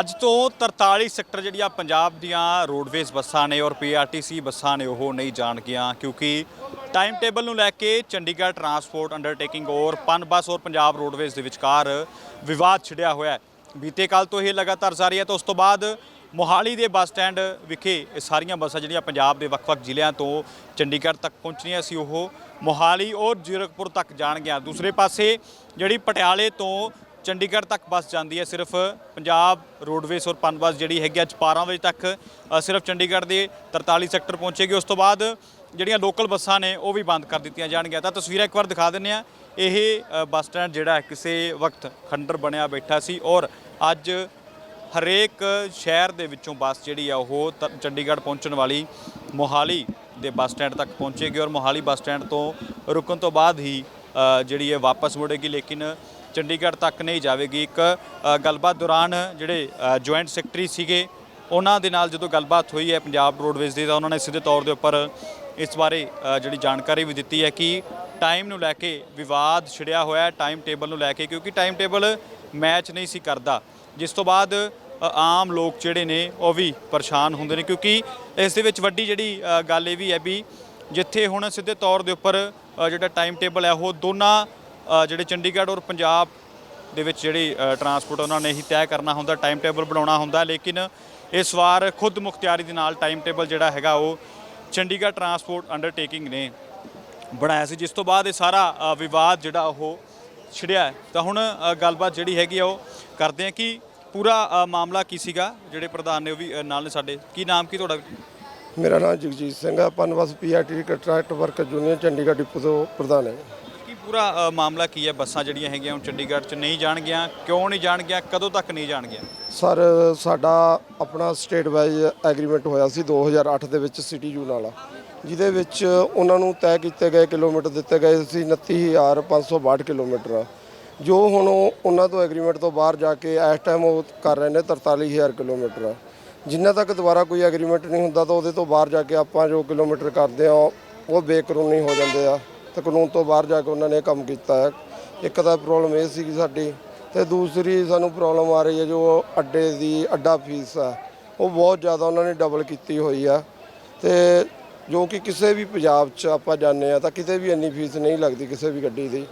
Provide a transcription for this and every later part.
ਅੱਜ ਤੋਂ 43 ਸੈਕਟਰ ਜਿਹੜੀਆਂ ਪੰਜਾਬ ਦੀਆਂ ਰੋਡਵੇਜ਼ ਬੱਸਾਂ ਨੇ ਔਰ ਪੀਆਰਟੀਸੀ ਬੱਸਾਂ ਨੇ ਉਹ ਨਹੀਂ ਜਾਣਗੀਆਂ ਕਿਉਂਕਿ ਟਾਈਮ ਟੇਬਲ ਨੂੰ ਲੈ ਕੇ ਚੰਡੀਗੜ੍ਹ ਟਰਾਂਸਪੋਰਟ ਅੰਡਰਟੇਕਿੰਗ ਔਰ ਪਨ ਬੱਸ ਔਰ ਪੰਜਾਬ ਰੋਡਵੇਜ਼ ਦੇ ਵਿਚਕਾਰ ਵਿਵਾਦ ਛਿੜਿਆ ਹੋਇਆ ਹੈ। ਬੀਤੇ ਕੱਲ ਤੋਂ ਇਹ ਲਗਾਤਾਰ ਜਾਰੀ ਹੈ ਤਾਂ ਉਸ ਤੋਂ ਬਾਅਦ ਮੋਹਾਲੀ ਦੇ ਬੱਸ ਸਟੈਂਡ ਵਿਖੇ ਇਹ ਸਾਰੀਆਂ ਬੱਸਾਂ ਜਿਹੜੀਆਂ ਪੰਜਾਬ ਦੇ ਵੱਖ-ਵੱਖ ਜ਼ਿਲ੍ਹਿਆਂ ਤੋਂ ਚੰਡੀਗੜ੍ਹ ਤੱਕ ਪਹੁੰਚਣੀਆਂ ਸੀ, ਉਹ ਮੋਹਾਲੀ ਔਰ ਜ਼ੀਰਕਪੁਰ ਤੱਕ ਜਾਣਗੀਆਂ। ਦੂਸਰੇ ਪਾਸੇ ਜਿਹੜੀ ਪਟਿਆਲੇ ਤੋਂ ਚੰਡੀਗੜ੍ਹ ਤੱਕ ਬੱਸ ਜਾਂਦੀ ਹੈ ਸਿਰਫ ਪੰਜਾਬ ਰੋਡਵੇਜ਼ ਔਰ ਪਨ ਬੱਸ ਜਿਹੜੀ ਹੈਗੀ ਅੱਜ 12 ਵਜੇ ਤੱਕ ਸਿਰਫ ਚੰਡੀਗੜ੍ਹ ਦੇ 43 ਸੈਕਟਰ ਪਹੁੰਚੇਗੀ। ਉਸ ਤੋਂ ਬਾਅਦ ਜਿਹੜੀਆਂ ਲੋਕਲ ਬੱਸਾਂ ਨੇ ਉਹ ਵੀ ਬੰਦ ਕਰ ਦਿੱਤੀਆਂ ਜਾਣਗੀਆਂ। ਤਾਂ ਤਸਵੀਰਾਂ ਇੱਕ ਵਾਰ ਦਿਖਾ ਦਿੰਨੇ ਆ ਇਹ ਬੱਸ ਸਟੈਂਡ ਜਿਹੜਾ ਕਿਸੇ ਵਕਤ ਖੰਡਰ ਬਣਿਆ ਬੈਠਾ ਸੀ ਔਰ ਅੱਜ ਹਰੇਕ ਸ਼ਹਿਰ ਦੇ ਵਿੱਚੋਂ ਬੱਸ ਜਿਹੜੀ ਆ ਉਹ ਤ- ਚੰਡੀਗੜ੍ਹ ਪਹੁੰਚਣ ਵਾਲੀ ਮੋਹਾਲੀ ਦੇ ਬੱਸ ਸਟੈਂਡ ਤੱਕ ਪਹੁੰਚੇਗੀ। ਔਰ ਮੋਹਾਲੀ ਬੱਸ ਸਟੈਂਡ ਤੋਂ ਰੁਕਣ ਤੋਂ ਬਾਅਦ ਹੀ ਜਿਹੜੀ ਹੈ ਵਾਪਸ ਮੁੜੇਗੀ। ਲੇਕਿਨ ਚੰਡੀਗੜ੍ਹ ਤੱਕ ਨਹੀਂ ਜਾਵੇਗੀ। ਇੱਕ ਗੱਲਬਾਤ ਦੌਰਾਨ ਜਿਹੜੇ ਜੁਆਇੰਟ ਸੈਕਟਰੀ ਸੀਗੇ, ਉਹਨਾਂ ਦੇ ਨਾਲ ਜਦੋਂ ਗੱਲਬਾਤ ਹੋਈ ਹੈ ਪੰਜਾਬ ਰੋਡਵੇਜ਼ ਦੀ, ਤਾਂ ਉਹਨਾਂ ਨੇ ਸਿੱਧੇ ਤੌਰ ਦੇ ਉੱਪਰ ਇਸ ਬਾਰੇ ਜਿਹੜੀ ਜਾਣਕਾਰੀ ਵੀ ਦਿੱਤੀ ਹੈ ਕਿ ਟਾਈਮ ਨੂੰ ਲੈ ਕੇ ਵਿਵਾਦ ਛਿੜਿਆ ਹੋਇਆ ਹੈ ਟਾਈਮ ਟੇਬਲ ਨੂੰ ਲੈ ਕੇ, ਕਿਉਂਕਿ ਟਾਈਮ ਟੇਬਲ ਮੈਚ ਨਹੀਂ ਸੀ ਕਰਦਾ। ਜਿਸ ਤੋਂ ਬਾਅਦ ਆਮ ਲੋਕ ਜਿਹੜੇ ਨੇ, ਉਹ ਵੀ ਪਰੇਸ਼ਾਨ ਹੁੰਦੇ ਨੇ, ਕਿਉਂਕਿ ਇਸ ਦੇ ਵਿੱਚ ਵੱਡੀ ਜਿਹੜੀ ਗੱਲ ਇਹ ਵੀ ਹੈ ਵੀ ਜਿੱਥੇ ਹੁਣ ਸਿੱਧੇ ਤੌਰ ਦੇ ਉੱਪਰ ਜਿਹੜਾ ਟਾਈਮ ਟੇਬਲ ਹੈ, ਉਹ ਦੋਨਾਂ ਜਿਹੜੇ ਚੰਡੀਗੜ੍ਹ ਔਰ ਪੰਜਾਬ ਦੇ ਵਿੱਚ ਜਿਹੜੀ ਟਰਾਂਸਪੋਰਟ ਉਹਨਾਂ ਨੇ ਹੀ ਤੈਅ ਕਰਨਾ ਹੁੰਦਾ ਟਾਈਮ ਟੇਬਲ ਬਣਾਉਣਾ ਹੁੰਦਾ, ਲੇਕਿਨ ਇਸ ਵਾਰ ਖੁਦ ਮੁਖਤਿਆਰੀ ਦੇ ਨਾਲ ਟਾਈਮ ਟੇਬਲ ਜਿਹੜਾ ਹੈਗਾ ਉਹ ਚੰਡੀਗੜ੍ਹ ਟਰਾਂਸਪੋਰਟ ਅੰਡਰਟੇਕਿੰਗ ਨੇ ਬਣਾਇਆ ਸੀ, ਜਿਸ ਤੋਂ ਬਾਅਦ ਇਹ ਸਾਰਾ ਵਿਵਾਦ ਜਿਹੜਾ ਉਹ ਛਿੜਿਆ ਤਾਂ ਹੁਣ ਗੱਲਬਾਤ ਜਿਹੜੀ ਹੈਗੀ ਆ ਉਹ ਕਰਦੇ ਆ ਕਿ ਪੂਰਾ ਮਾਮਲਾ ਕੀ ਸੀਗਾ? ਜਿਹੜੇ ਪ੍ਰਧਾਨ ਨੇ ਉਹ ਵੀ ਨਾਲ ਨੇ ਸਾਡੇ। ਕੀ ਨਾਮ ਕੀ ਤੁਹਾਡਾ? ਮੇਰਾ ਨਾਮ ਜਗਜੀਤ ਸਿੰਘ ਹੈ PUNBUS PRTC contract worker union Chandigarh depot ਤੋਂ ਪ੍ਰਧਾਨ ਹੈ। ਪੂਰਾ ਮਾਮਲਾ ਕੀ ਹੈ? ਬੱਸਾਂ ਜਿਹੜੀਆਂ ਹੈਗੀਆਂ ਹੁਣ ਚੰਡੀਗੜ੍ਹ 'ਚ ਨਹੀਂ ਜਾਣਗੀਆਂ, ਕਿਉਂ ਨਹੀਂ ਜਾਣਗੀਆਂ, ਕਦੋਂ ਤੱਕ ਨਹੀਂ ਜਾਣਗੀਆਂ? ਸਰ, ਸਾਡਾ ਆਪਣਾ ਸਟੇਟ ਵਾਈਜ਼ ਐਗਰੀਮੈਂਟ ਹੋਇਆ ਸੀ 2008 ਦੇ ਵਿੱਚ ਸਿਟੀ ਯੂ ਨਾਲ, ਜਿਹਦੇ ਵਿੱਚ ਉਹਨਾਂ ਨੂੰ ਤੈਅ ਕੀਤੇ ਗਏ ਕਿਲੋਮੀਟਰ ਦਿੱਤੇ ਗਏ ਸੀ 29562 ਕਿਲੋਮੀਟਰ। ਜੋ ਹੁਣ ਉਹਨਾਂ ਤੋਂ ਐਗਰੀਮੈਂਟ ਤੋਂ ਬਾਹਰ ਜਾ ਕੇ ਇਸ ਟਾਈਮ ਉਹ ਕਰ ਰਹੇ ਨੇ 43000 ਕਿਲੋਮੀਟਰ। ਜਿੰਨਾ ਤੱਕ ਦੁਬਾਰਾ ਕੋਈ ਐਗਰੀਮੈਂਟ ਨਹੀਂ ਹੁੰਦਾ ਤਾਂ ਉਹਦੇ ਤੋਂ ਬਾਹਰ ਜਾ ਕੇ ਆਪਾਂ ਜੋ ਕਿਲੋਮੀਟਰ ਕਰਦੇ ਆ ਉਹ ਬੇਕਾਨੂੰਨੀ ਹੋ ਜਾਂਦੇ ਆ। ਤੇ ਕਾਨੂੰਨ ਤੋਂ ਬਾਹਰ ਜਾ ਕੇ ਉਹਨਾਂ ਨੇ ਕੰਮ ਕੀਤਾ ਹੈ। ਇੱਕ ਤਾਂ ਪ੍ਰੋਬਲਮ ਇਹ ਸੀ ਸਾਡੀ ਤੇ ਦੂਸਰੀ ਸਾਨੂੰ ਪ੍ਰੋਬਲਮ ਆ ਰਹੀ ਹੈ ਜੋ ਅੱਡੇ ਦੀ ਅੱਡਾ ਫੀਸ ਆ, ਉਹ ਬਹੁਤ ਜ਼ਿਆਦਾ ਉਹਨਾਂ ਨੇ ਡਬਲ ਕੀਤੀ ਹੋਈ ਆ। ਤੇ ਜੋ ਕਿ ਕਿਸੇ ਵੀ ਪੰਜਾਬ 'ਚ ਆਪਾਂ ਜਾਂਦੇ ਆ ਤਾਂ ਕਿਤੇ ਵੀ ਇੰਨੀ ਫੀਸ ਨਹੀਂ ਲੱਗਦੀ ਕਿਸੇ ਵੀ ਗੱਡੀ ਦੀ।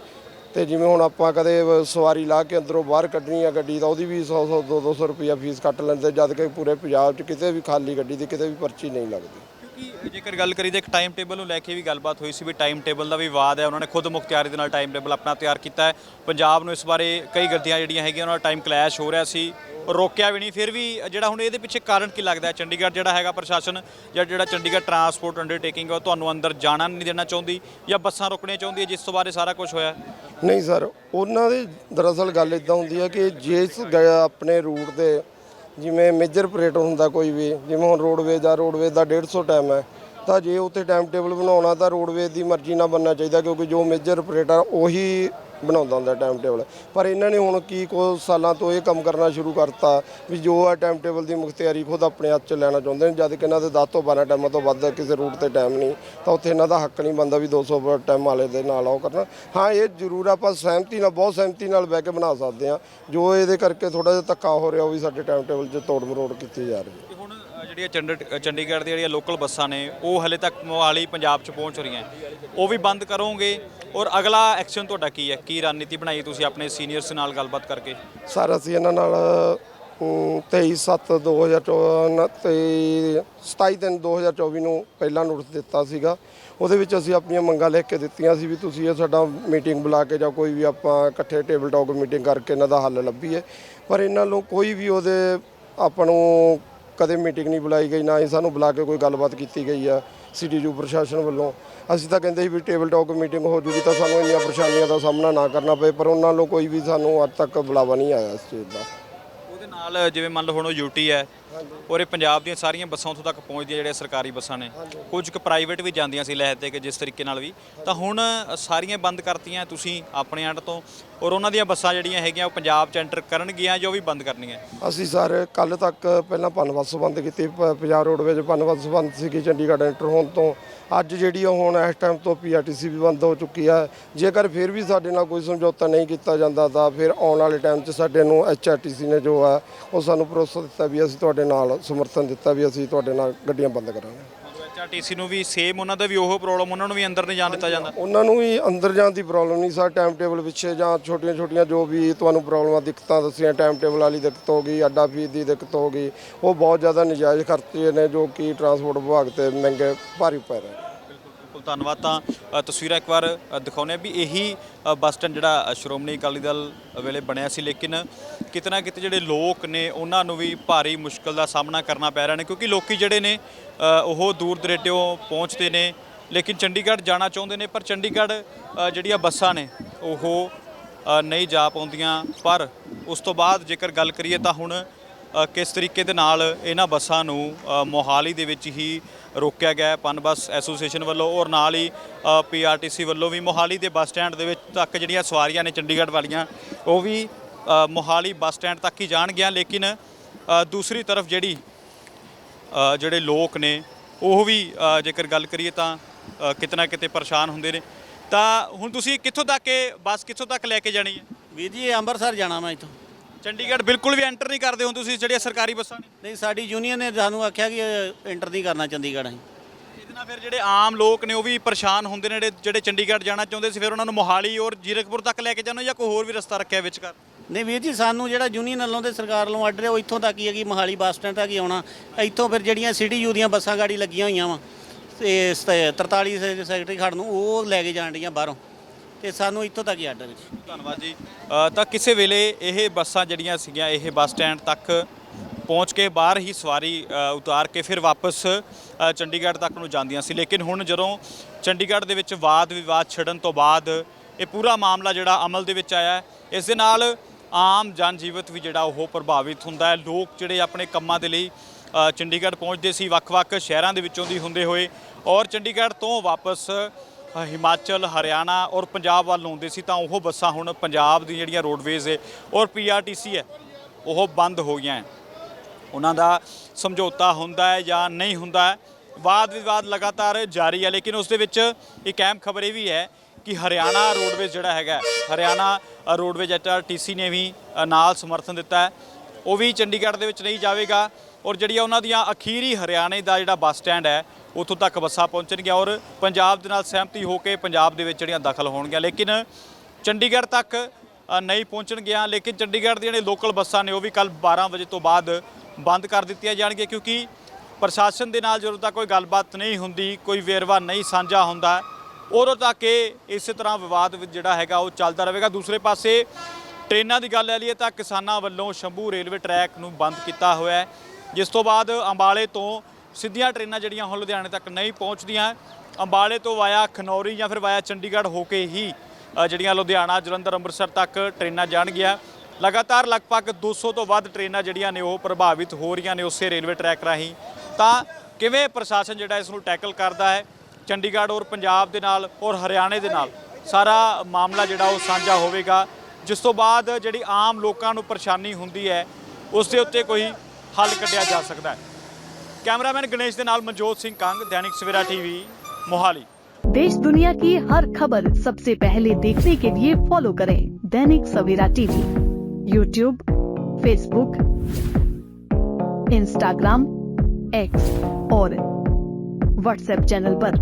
ਤੇ ਜਿਵੇਂ ਹੁਣ ਆਪਾਂ ਕਦੇ ਸਵਾਰੀ ਲਾ ਕੇ ਅੰਦਰੋਂ ਬਾਹਰ ਕੱਢਣੀ ਆ ਗੱਡੀ ਤਾਂ ਉਹਦੀ ਵੀ 100 100 200 200 ਰੁਪਈਆ ਫੀਸ ਕੱਟ ਲੈਂਦੇ ਜਦ ਕਿ ਪੂਰੇ ਪੰਜਾਬ 'ਚ ਕਿਤੇ ਵੀ ਖਾਲੀ ਗੱਡੀ ਦੀ ਕਿਤੇ ਵੀ ਪਰਚੀ ਨਹੀਂ ਲੱਗਦੀ। ਕਿਉਂਕਿ ਜੇਕਰ ਗੱਲ ਕਰੀ ਤਾਂ ਇੱਕ ਟਾਈਮ ਟੇਬਲ ਨੂੰ ਲੈ ਕੇ ਵੀ ਗੱਲਬਾਤ ਹੋਈ ਸੀ ਵੀ ਟਾਈਮ ਟੇਬਲ ਦਾ ਵੀ ਵਿਵਾਦ ਹੈ, ਉਹਨਾਂ ਨੇ ਖੁਦ ਮੁਖਤਿਆਰੀ ਦੇ ਨਾਲ ਟਾਈਮ ਟੇਬਲ ਆਪਣਾ ਤਿਆਰ ਕੀਤਾ ਹੈ। ਪੰਜਾਬ ਨੂੰ ਇਸ ਬਾਰੇ ਕਈ ਗੱਡੀਆਂ ਜਿਹੜੀਆਂ ਹੈਗੀਆਂ, ਉਹਨਾਂ ਦਾ ਟਾਈਮ ਕਲੈਸ਼ ਹੋ ਰਿਹਾ ਸੀ, ਰੋਕਿਆ ਵੀ ਨਹੀਂ। ਫਿਰ ਵੀ ਜਿਹੜਾ ਹੁਣ ਇਹਦੇ ਪਿੱਛੇ ਕਾਰਨ ਕੀ ਲੱਗਦਾ ਹੈ? ਚੰਡੀਗੜ੍ਹ ਜਿਹੜਾ ਹੈਗਾ ਪ੍ਰਸ਼ਾਸਨ ਜਾਂ ਜਿਹੜਾ ਚੰਡੀਗੜ੍ਹ ਟਰਾਂਸਪੋਰਟ ਅੰਡਰਟੇਕਿੰਗ ਉਹ ਤੁਹਾਨੂੰ ਅੰਦਰ ਜਾਣਾ ਨਹੀਂ ਦੇਣਾ ਚਾਹੁੰਦੀ ਜਾਂ ਬੱਸਾਂ ਰੁਕਣੀਆਂ ਚਾਹੁੰਦੀ ਹੈ, ਜਿਸ ਤੋਂ ਬਾਰੇ ਸਾਰਾ ਕੁਝ ਹੋਇਆ? ਨਹੀਂ ਸਰ, ਉਹਨਾਂ ਦੀ ਦਰਅਸਲ ਗੱਲ ਇਦਾਂ ਹੁੰਦੀ ਹੈ ਕਿ ਜਿਸ ਗ- ਆਪਣੇ ਰੂਟ ਦੇ ਜਿਵੇਂ ਮੇਜਰ ਆਪਰੇਟਰ ਹੁੰਦਾ ਕੋਈ ਵੀ, ਜਿਵੇਂ ਹੁਣ ਰੋਡਵੇਜ਼ ਦਾ ਰੋਡਵੇਜ਼ ਦਾ 150 ਟਾਈਮ ਹੈ। ਤਾਂ ਜੇ ਉੱਥੇ ਟਾਈਮ ਟੇਬਲ ਬਣਾਉਣਾ ਤਾਂ ਰੋਡਵੇਜ਼ ਦੀ ਮਰਜ਼ੀ ਨਾਲ ਬਣਨਾ ਚਾਹੀਦਾ ਕਿਉਂਕਿ ਜੋ ਮੇਜਰ ਆਪਰੇਟਰ ਉਹੀ ਬਣਾਉਂਦਾ ਹੁੰਦਾ ਟਾਈਮ ਟੇਬਲ ਪਰ ਇਹਨਾਂ ਨੇ ਹੁਣ ਕੀ ਕੁਝ ਸਾਲਾਂ ਤੋਂ ਇਹ ਕੰਮ ਕਰਨਾ ਸ਼ੁਰੂ ਕਰਤਾ ਵੀ ਜੋ ਆ ਟਾਈਮ ਟੇਬਲ ਦੀ ਮੁਖਤਿਆਰੀ ਖੁਦ ਆਪਣੇ ਹੱਥ 'ਚ ਲੈਣਾ ਚਾਹੁੰਦੇ ਨੇ, ਜਦ ਕਿ ਇਹਨਾਂ ਦੇ 10 ਤੋਂ 12 ਟਾਈਮਾਂ ਤੋਂ ਵੱਧ ਕਿਸੇ ਰੂਟ ਤੇ ਟਾਈਮ ਨਹੀਂ, ਤਾਂ ਉੱਥੇ ਇਹਨਾਂ ਦਾ ਹੱਕ ਨਹੀਂ ਬਣਦਾ ਵੀ 200 ਟਾਈਮ ਵਾਲੇ ਦੇ ਨਾਲ ਉਹ ਕਰਨਾ। ਹਾਂ, ਇਹ ਜ਼ਰੂਰ ਆਪਾਂ ਸਹਿਮਤੀ ਨਾਲ, ਬਹੁਤ ਸਹਿਮਤੀ ਨਾਲ ਬਹਿ ਕੇ ਬਣਾ ਸਕਦੇ ਹਾਂ। ਜੋ ਇਹਦੇ ਕਰਕੇ ਥੋੜਾ ਜਿਹਾ ਧੱਕਾ ਹੋ ਰਿਹਾ, ਉਹ ਵੀ ਸਾਡੇ ਟਾਈਮ ਟੇਬਲ 'ਚ ਤੋੜ ਮਰੋੜ ਕੀਤੀ ਜਾ ਰਹੀ ਹੈ। ਹੁਣ ਜਿਹੜੀਆਂ ਚੰਡੀ ਚੰਡੀਗੜ੍ਹ ਦੀਆਂ ਜਿਹੜੀਆਂ ਲੋਕਲ ਬੱਸਾਂ ਨੇ, ਉਹ ਹਲੇ ਤੱਕ ਮੋਹਾਲੀ, ਪੰਜਾਬ 'ਚ ਪਹੁੰਚ ਰਹੀਆਂ। ਉਹ ਵੀ ਬੰਦ ਕਰੋਗੇ। ਔਰ ਅਗਲਾ ਐਕਸ਼ਨ ਤੁਹਾਡਾ ਕੀ ਹੈ? ਕੀ ਰਣਨੀਤੀ ਬਣਾਈ ਤੁਸੀਂ ਆਪਣੇ ਸੀਨੀਅਰਸ ਨਾਲ ਗੱਲਬਾਤ ਕਰਕੇ? ਸਰ, ਅਸੀਂ ਇਹਨਾਂ ਨਾਲ 23/7/2024 ਤੇ 27/3/2024 ਨੂੰ ਪਹਿਲਾ ਨੋਟਿਸ ਦਿੱਤਾ ਸੀਗਾ। ਉਹਦੇ ਵਿੱਚ ਅਸੀਂ ਆਪਣੀਆਂ ਮੰਗਾਂ ਲਿਖ ਕੇ ਦਿੱਤੀਆਂ ਸੀ ਵੀ ਤੁਸੀਂ ਇਹ ਸਾਡਾ ਮੀਟਿੰਗ ਬੁਲਾ ਕੇ ਜਾਂ ਕੋਈ ਵੀ ਆਪਾਂ ਇਕੱਠੇ ਟੇਬਲ ਟਾਕ ਮੀਟਿੰਗ ਕਰਕੇ ਇਹਨਾਂ ਦਾ ਹੱਲ ਲੱਭੀਏ। ਪਰ ਇਹਨਾਂ ਨੂੰ ਕੋਈ ਵੀ ਉਹਦੇ ਆਪਾਂ ਨੂੰ ਕਦੇ ਮੀਟਿੰਗ ਨਹੀਂ ਬੁਲਾਈ ਗਈ, ਨਾ ਹੀ ਸਾਨੂੰ ਬੁਲਾ ਕੇ ਕੋਈ ਗੱਲਬਾਤ ਕੀਤੀ ਗਈ ਆ। ਸਿਟੀ ਸੀਡੀਯੂ ਪ੍ਰਸ਼ਾਸਨ ਵੱਲੋਂ। ਅਸੀਂ ਤਾਂ ਕਹਿੰਦੇ ਸੀ ਵੀ ਟੇਬਲ ਟਾਕ ਮੀਟਿੰਗ ਹੋ ਜੂਗੀ ਤਾਂ ਸਾਨੂੰ ਇੰਨੀਆਂ ਪਰੇਸ਼ਾਨੀਆਂ ਦਾ ਸਾਹਮਣਾ ਨਾ ਕਰਨਾ ਪਏ, ਪਰ ਉਹਨਾਂ ਨੂੰ ਕੋਈ ਵੀ ਸਾਨੂੰ ਅੱਜ ਤੱਕ ਬੁਲਾਵਾ ਨਹੀਂ ਆਇਆ ਇਸ ਚੀਜ਼ ਦਾ। ਨਾਲ ਜਿਵੇਂ ਮੰਨ ਲਓ ਹੁਣ ਉਹ ਯੂਟੀ ਹੈ ਔਰ ਇਹ ਪੰਜਾਬ ਦੀਆਂ ਸਾਰੀਆਂ ਬੱਸਾਂ ਉੱਥੋਂ ਤੱਕ ਪਹੁੰਚਦੀਆਂ ਜਿਹੜੀਆਂ ਸਰਕਾਰੀ ਬੱਸਾਂ ਨੇ ਕੁਝ ਕੁ ਪ੍ਰਾਈਵੇਟ ਵੀ ਜਾਂਦੀਆਂ ਸੀ ਲਹਿਰ ਤੇ ਕਿ ਜਿਸ ਤਰੀਕੇ ਨਾਲ ਵੀ। ਤਾਂ ਹੁਣ ਸਾਰੀਆਂ ਬੰਦ ਕਰਤੀਆਂ ਤੁਸੀਂ ਆਪਣੇ ਅੰਡ ਤੋਂ ਔਰ ਉਹਨਾਂ ਦੀਆਂ ਬੱਸਾਂ ਜਿਹੜੀਆਂ ਹੈਗੀਆਂ ਉਹ ਪੰਜਾਬ 'ਚ ਐਂਟਰ ਕਰਨਗੀਆਂ ਜੋ ਵੀ ਬੰਦ ਕਰਨੀਆਂ? ਅਸੀਂ ਸਰ ਕੱਲ ਤੱਕ ਪਹਿਲਾਂ ਪਨਬੱਸ ਬੰਦ ਕੀਤੀ ਪ- ਪੰਜਾਬ ਰੋਡਵੇਜ਼ ਪਨਬੱਸ ਬੰਦ ਸੀਗੀ ਚੰਡੀਗੜ੍ਹ ਐਂਟਰ ਹੋਣ ਤੋਂ। ਅੱਜ ਜਿਹੜੀ ਆ ਹੁਣ ਇਸ ਟਾਈਮ ਤੋਂ ਪੀਆਰਟੀਸੀ ਵੀ ਬੰਦ ਹੋ ਚੁੱਕੀ ਹੈ ਜੇਕਰ ਫਿਰ ਵੀ ਸਾਡੇ ਨਾਲ ਕੋਈ ਸਮਝੌਤਾ ਨਹੀਂ ਕੀਤਾ ਜਾਂਦਾ ਤਾਂ ਫਿਰ ਆਉਣ ਵਾਲੇ ਟਾਈਮ 'ਚ ਸਾਡੇ ਨੂੰ ਐਚਆਰਟੀਸੀ ਨੇ ਜੋ ਆ ਉਹ ਸਾਨੂੰ ਭਰੋਸਾ ਦਿੱਤਾ ਵੀ ਅਸੀਂ ਤੁਹਾਡੇ ਨਾਲ ਸਮਰਥਨ ਦਿੱਤਾ ਵੀ ਅਸੀਂ ਤੁਹਾਡੇ ਨਾਲ ਗੱਡੀਆਂ ਬੰਦ ਕਰਾਂਗੇ। ਐਚਆਰਟੀਸੀ ਨੂੰ ਵੀ ਸੇਮ ਉਹਨਾਂ ਦਾ ਵੀ ਉਹ ਪ੍ਰੋਬਲਮ ਉਹਨਾਂ ਨੂੰ ਵੀ ਅੰਦਰ ਨਹੀਂ ਜਾਣ ਦਿੱਤਾ ਜਾਂਦਾ। ਉਹਨਾਂ ਨੂੰ ਵੀ ਅੰਦਰ ਜਾਣ ਦੀ ਪ੍ਰੋਬਲਮ ਨਹੀਂ ਸਰ ਟਾਈਮ ਟੇਬਲ ਪਿੱਛੇ ਜਾਂ ਛੋਟੀਆਂ ਛੋਟੀਆਂ ਜੋ ਵੀ ਤੁਹਾਨੂੰ ਪ੍ਰੋਬਲਮਾਂ ਦਿੱਕਤਾਂ ਦੱਸੀਆਂ ਟਾਈਮ ਟੇਬਲ ਵਾਲੀ ਦਿੱਕਤ ਹੋ ਗਈ ਅੱਡਾ ਫੀਸ ਦੀ ਦਿੱਕਤ ਹੋ ਗਈ ਉਹ ਬਹੁਤ ਜ਼ਿਆਦਾ ਨਜਾਇਜ਼ ਖਰਚੇ ਨੇ ਜੋ ਕਿ ਟਰਾਂਸਪੋਰਟ ਵਿਭਾਗ ਤੇ ਮਹਿੰਗੇ ਭਾਰੀ ਪੈ ਰਹੇ ਬਿਲਕੁਲ ਧੰਨਵਾਦ। ਤਾਂ ਅ, ਤਸਵੀਰਾਂ ਇੱਕ ਵਾਰ ਅ, ਦਿਖਾਉਂਦੇ ਹਾਂ ਵੀ ਇਹੀ ਅ, ਬੱਸ ਸਟੈਂਡ ਜਿਹੜਾ ਸ਼੍ਰੋਮਣੀ ਅਕਾਲੀ ਦਲ ਵੇਲੇ ਬਣਿਆ ਸੀ। ਲੇਕਿਨ ਕਿਤੇ ਨਾ ਕਿਤੇ ਜਿਹੜੇ ਲੋਕ ਨੇ ਉਹਨਾਂ ਨੂੰ ਵੀ ਭਾਰੀ ਮੁਸ਼ਕਲ ਦਾ ਸਾਹਮਣਾ ਕਰਨਾ ਪੈ ਰਿਹਾ ਨੇ ਕਿਉਂਕਿ ਲੋਕੀ ਜਿਹੜੇ ਨੇ ਅ, ਉਹ ਦੂਰ ਦਰੇਡਿਓਂ ਪਹੁੰਚਦੇ ਨੇ। ਲੇਕਿਨ ਚੰਡੀਗੜ੍ਹ ਜਾਣਾ ਚਾਹੁੰਦੇ ਨੇ ਪਰ ਚੰਡੀਗੜ੍ਹ ਅ, ਜਿਹੜੀਆਂ ਬੱਸਾਂ ਨੇ ਉਹ ਅ, ਨਹੀਂ ਜਾ ਪਾਉਂਦੀਆਂ। ਪਰ ਉਸ ਤੋਂ ਬਾਅਦ ਜੇਕਰ ਗੱਲ ਕਰੀਏ ਤਾਂ ਹੁਣ ਕਿਸ ਤਰੀਕੇ ਦੇ ਨਾਲ ਇਹਨਾਂ ਬੱਸਾਂ ਨੂੰ ਮੋਹਾਲੀ ਦੇ ਵਿੱਚ ਹੀ ਰੋਕਿਆ ਗਿਆ ਹੈ? ਪਨ ਬੱਸ ਐਸੋਸੀਏਸ਼ਨ ਵੱਲੋਂ ਔਰ ਨਾਲ ਹੀ ਪੀਆਰਟੀਸੀ ਵੱਲੋਂ ਵੀ ਮੋਹਾਲੀ ਦੇ ਬੱਸ ਸਟੈਂਡ ਦੇ ਵਿੱਚ ਤੱਕ ਜਿਹੜੀਆਂ ਸਵਾਰੀਆਂ ਨੇ ਚੰਡੀਗੜ੍ਹ ਵਾਲੀਆਂ ਉਹ ਵੀ ਮੋਹਾਲੀ ਬੱਸ ਸਟੈਂਡ ਤੱਕ ਹੀ ਜਾਣਗੀਆਂ। ਲੇਕਿਨ ਦੂਸਰੀ ਤਰਫ ਜਿਹੜੀ ਜਿਹੜੇ ਲੋਕ ਨੇ ਉਹ ਵੀ ਜੇਕਰ ਗੱਲ ਕਰੀਏ ਤਾਂ ਅ, ਕਿਤੇ ਨਾ ਕਿਤੇ ਪਰੇਸ਼ਾਨ ਹੁੰਦੇ ਨੇ। ਤਾਂ ਹੁਣ ਤੁਸੀਂ ਕਿੱਥੋਂ ਤੱਕ ਇਹ ਬੱਸ ਕਿੱਥੋਂ ਤੱਕ ਲੈ ਕੇ ਜਾਣੀ ਹੈ? ਵੀਰ ਜੀ ਇਹ ਅੰਮ੍ਰਿਤਸਰ ਜਾਣਾ ਮੈਂ ਇੱਥੋਂ। ਚੰਡੀਗੜ੍ਹ ਬਿਲਕੁਲ ਵੀ ਐਂਟਰ ਨਹੀਂ ਕਰਦੇ ਹੋ ਤੁਸੀਂ ਜਿਹੜੀਆਂ ਸਰਕਾਰੀ ਬੱਸਾਂ ਨੇ? ਨਹੀਂ ਸਾਡੀ ਯੂਨੀਅਨ ਨੇ ਸਾਨੂੰ ਆਖਿਆ ਕਿ ਐਂਟਰ ਨਹੀਂ ਕਰਨਾ ਚੰਡੀਗੜ੍ਹ ਅਸੀਂ। ਇਹਦੇ ਨਾਲ ਫਿਰ ਜਿਹੜੇ ਆਮ ਲੋਕ ਨੇ ਉਹ ਵੀ ਪਰੇਸ਼ਾਨ ਹੁੰਦੇ ਨੇ ਜਿਹੜੇ ਜਿਹੜੇ ਚੰਡੀਗੜ੍ਹ ਜਾਣਾ ਚਾਹੁੰਦੇ ਸੀ ਫਿਰ ਉਹਨਾਂ ਨੂੰ ਮੋਹਾਲੀ ਔਰ ਜੀਰਕਪੁਰ ਤੱਕ ਲੈ ਕੇ ਜਾਣਾ ਜਾਂ ਕੋਈ ਹੋਰ ਵੀ ਰਸਤਾ ਰੱਖਿਆ ਵਿੱਚ ਕਰ ਨਹੀਂ ਵੀਰ ਜੀ ਸਾਨੂੰ ਜਿਹੜਾ ਯੂਨੀਅਨ ਵੱਲੋਂ ਤੇ ਸਰਕਾਰ ਵੱਲੋਂ ਆਰਡਰ ਹੈ ਉਹ ਇੱਥੋਂ ਤੱਕ ਹੀ ਹੈਗੀ ਮੋਹਾਲੀ ਬੱਸ ਸਟੈਂਡ ਤੱਕ ਹੀ ਆਉਣਾ। ਇੱਥੋਂ ਫਿਰ ਜਿਹੜੀਆਂ ਸਿਟੀ ਯੂ ਦੀਆਂ ਬੱਸਾਂ ਗਾੜੀ ਲੱਗੀਆਂ ਹੋਈਆਂ ਵਾ ਤੇ ਸਤ- 43 ਸੇ- ਸੈਕਟਰੀ ਖੜ ਨੂੰ ਉਹ ਲੈ ਕੇ ਜਾਣ ਡੀਆਂ ਬਾਹਰੋਂ। ਤੇ ਸਾਨੂੰ ਇੱਥੋਂ ਤੱਕ ਹੀ ਆਰਡਰ ਵਿੱਚ ਧੰਨਵਾਦ ਜੀ। ਅ, ਤਾਂ ਕਿਸੇ ਵੇਲੇ ਇਹ ਬੱਸਾਂ ਜਿਹੜੀਆਂ ਸੀਗੀਆਂ ਇਹ ਬੱਸ ਸਟੈਂਡ ਤੱਕ ਪਹੁੰਚ ਕੇ ਬਾਹਰ ਹੀ ਸਵਾਰੀ ਅ, ਉਤਾਰ ਕੇ ਫਿਰ ਵਾਪਸ ਅ, ਚੰਡੀਗੜ੍ਹ ਤੱਕ ਨੂੰ ਜਾਂਦੀਆਂ ਸੀ। ਲੇਕਿਨ ਹੁਣ ਜਦੋਂ ਚੰਡੀਗੜ੍ਹ ਦੇ ਵਿੱਚ ਵਾਦ ਵਿਵਾਦ ਛਿੜਨ ਤੋਂ ਬਾਅਦ ਇਹ ਪੂਰਾ ਮਾਮਲਾ ਜਿਹੜਾ ਅਮਲ ਦੇ ਵਿੱਚ ਆਇਆ ਹੈ, ਇਸ ਦੇ ਨਾਲ ਆਮ ਜਨ ਜੀਵਤ ਵੀ ਜਿਹੜਾ ਉਹ ਪ੍ਰਭਾਵਿਤ ਹੁੰਦਾ ਹੈ। ਲੋਕ ਜਿਹੜੇ ਆਪਣੇ ਕੰਮਾਂ ਦੇ ਲਈ ਅ, ਚੰਡੀਗੜ੍ਹ ਪਹੁੰਚਦੇ ਸੀ ਵੱਖ-ਵੱਖ ਸ਼ਹਿਰਾਂ ਦੇ ਵਿੱਚੋਂ ਦੀ ਹੁੰਦੇ ਹੋਏ ਔਰ ਚੰਡੀਗੜ੍ਹ ਤੋਂ ਵਾਪਸ ਹਿਮਾਚਲ ਹਰਿਆਣਾ ਔਰ ਪੰਜਾਬ ਵੱਲ ਆਉਂਦੇ ਸੀ ਤਾਂ ਉਹ ਬੱਸਾਂ ਹੁਣ ਪੰਜਾਬ ਦੀ ਜਿਹੜੀਆਂ ਰੋਡਵੇਜ਼ ਹੈ ਔਰ ਪੀਆਰਟੀਸੀ ਹੈ ਉਹ ਬੰਦ ਹੋ ਗਈਆਂ ਉਹਨਾਂ ਦਾ ਸਮਝੌਤਾ ਹੁੰਦਾ ਹੈ ਜਾਂ ਨਹੀਂ ਹੁੰਦਾ ਹੈ ਵਾਦ ਵਿਵਾਦ ਲਗਾਤਾਰ ਜਾਰੀ ਹੈ ਲੇਕਿਨ ਉਸ ਦੇ ਵਿੱਚ ਇੱਕ ਅਹਿਮ ਖਬਰ ਇਹ ਵੀ ਹੈ ਕਿ ਹਰਿਆਣਾ ਰੋਡਵੇਜ਼ ਜਿਹੜਾ ਹੈਗਾ ਹਰਿਆਣਾ ਅ, ਰੋਡਵੇਜ਼ ਐਚਆਰਟੀਸੀ ਨੇ ਵੀ ਨਾਲ ਸਮਰਥਨ ਦਿੱਤਾ ਹੈ। ਉਹ ਵੀ ਚੰਡੀਗੜ੍ਹ ਦੇ ਵਿੱਚ ਨਹੀਂ ਜਾਵੇਗਾ। ਔਰ ਜਿਹੜੀਆਂ ਉਹਨਾਂ ਦੀਆਂ ਅਖੀਰੀ ਹਰਿਆਣੇ ਦਾ ਜਿਹੜਾ ਬੱਸ ਸਟੈਂਡ ਹੈ, ਉੱਥੋਂ ਤੱਕ ਬੱਸਾਂ ਪਹੁੰਚਣਗੀਆਂ ਔਰ ਪੰਜਾਬ ਦੇ ਨਾਲ ਸਹਿਮਤੀ ਹੋ ਕੇ ਪੰਜਾਬ ਦੇ ਵਿੱਚ ਜਿਹੜੀਆਂ ਦਖਲ ਹੋਣਗੀਆਂ ਲੇਕਿਨ ਚੰਡੀਗੜ੍ਹ ਤੱਕ ਨਹੀਂ ਪਹੁੰਚਣਗੀਆਂ ਲੇਕਿਨ ਚੰਡੀਗੜ੍ਹ ਦੀਆਂ ਜਿਹੜੀਆਂ ਲੋਕਲ ਬੱਸਾਂ ਨੇ, ਉਹ ਵੀ ਕੱਲ 12 ਵਜੇ ਤੋਂ ਬਾਅਦ ਬੰਦ ਕਰ ਦਿੱਤੀਆਂ ਜਾਣਗੀਆਂ ਕਿਉਂਕਿ ਪ੍ਰਸ਼ਾਸਨ ਦੇ ਨਾਲ ਜਦੋਂ ਤੱਕ ਕੋਈ ਗੱਲਬਾਤ ਨਹੀਂ ਹੁੰਦੀ, ਕੋਈ ਵੇਰਵਾ ਨਹੀਂ ਸਾਂਝਾ ਹੁੰਦਾ, ਉਦੋਂ ਤੱਕ ਇਹ ਇਸੇ ਤਰ੍ਹਾਂ ਵਿਵਾਦ ਜਿਹੜਾ ਹੈਗਾ ਉਹ ਚੱਲਦਾ ਰਹੇਗਾ। ਦੂਸਰੇ ਪਾਸੇ ਟ੍ਰੇਨਾਂ ਦੀ ਗੱਲ ਲੈ ਲਈਏ ਤਾਂ ਕਿਸਾਨਾਂ ਵੱਲੋਂ ਸ਼ੰਭੂ ਰੇਲਵੇ ਟਰੈਕ ਨੂੰ ਬੰਦ ਕੀਤਾ ਹੋਇਆ ਹੈ। ਜਿਸ ਤੋਂ ਬਾਅਦ ਅੰਬਾਲੇ ਤੋਂ ਸਿੱਧੀਆਂ ਟ੍ਰੇਨਾਂ ਜਿਹੜੀਆਂ ਹੁਣ ਲੁਧਿਆਣੇ ਤੱਕ ਨਹੀਂ ਪਹੁੰਚਦੀਆਂ। ਅੰਬਾਲੇ ਤੋਂ ਵਾਇਆ ਖਨੌਰੀ ਜਾਂ ਫਿਰ ਵਾਇਆ ਚੰਡੀਗੜ੍ਹ ਹੋ ਕੇ ਹੀ ਜਿਹੜੀਆਂ ਲੁਧਿਆਣਾ, ਜਲੰਧਰ, ਅੰਮ੍ਰਿਤਸਰ ਤੱਕ ਟ੍ਰੇਨਾਂ ਜਾਣਗੀਆਂ ਲਗਾਤਾਰ ਲਗਭਗ 200 ਤੋਂ ਵੱਧ ਟ੍ਰੇਨਾਂ ਜਿਹੜੀਆਂ ਨੇ ਉਹ ਪ੍ਰਭਾਵਿਤ ਹੋ ਰਹੀਆਂ ਨੇ ਉਸੇ ਰੇਲਵੇ ਟਰੈਕ ਰਾਹੀਂ। ਤਾਂ ਕਿਵੇਂ ਪ੍ਰਸ਼ਾਸਨ ਜਿਹੜਾ ਇਸ ਨੂੰ ਟੈਕਲ ਕਰਦਾ ਹੈ? ਚੰਡੀਗੜ੍ਹ ਔਰ ਪੰਜਾਬ ਦੇ ਨਾਲ ਔਰ ਹਰਿਆਣੇ ਦੇ ਨਾਲ ਸਾਰਾ ਮਾਮਲਾ ਜਿਹੜਾ ਉਹ ਸਾਂਝਾ ਹੋਵੇਗਾ। ਜਿਸ ਤੋਂ ਬਾਅਦ ਜਿਹੜੀ ਆਮ ਲੋਕਾਂ ਨੂੰ ਪਰੇਸ਼ਾਨੀ ਹੁੰਦੀ ਹੈ, ਉਸ ਦੇ ਉੱਤੇ ਕੋਈ ਹੱਲ ਕੱਢਿਆ ਜਾ ਸਕਦਾ ਹੈ ਕੈਮਰਾਮੈਨ ਗਣੇਸ਼ ਦੇ ਨਾਲ ਮਨਜੋਤ ਸਿੰਘ ਕੰਗ ਦੈਨਿਕ ਸਵੇਰਾ ਟੀਵੀ ਮੋਹਾਲੀ देश दुनिया की हर खबर सबसे पहले देखने के लिए फॉलो करें Dainik Savera TV YouTube Facebook Instagram X और व्हाट्सएप चैनल पर।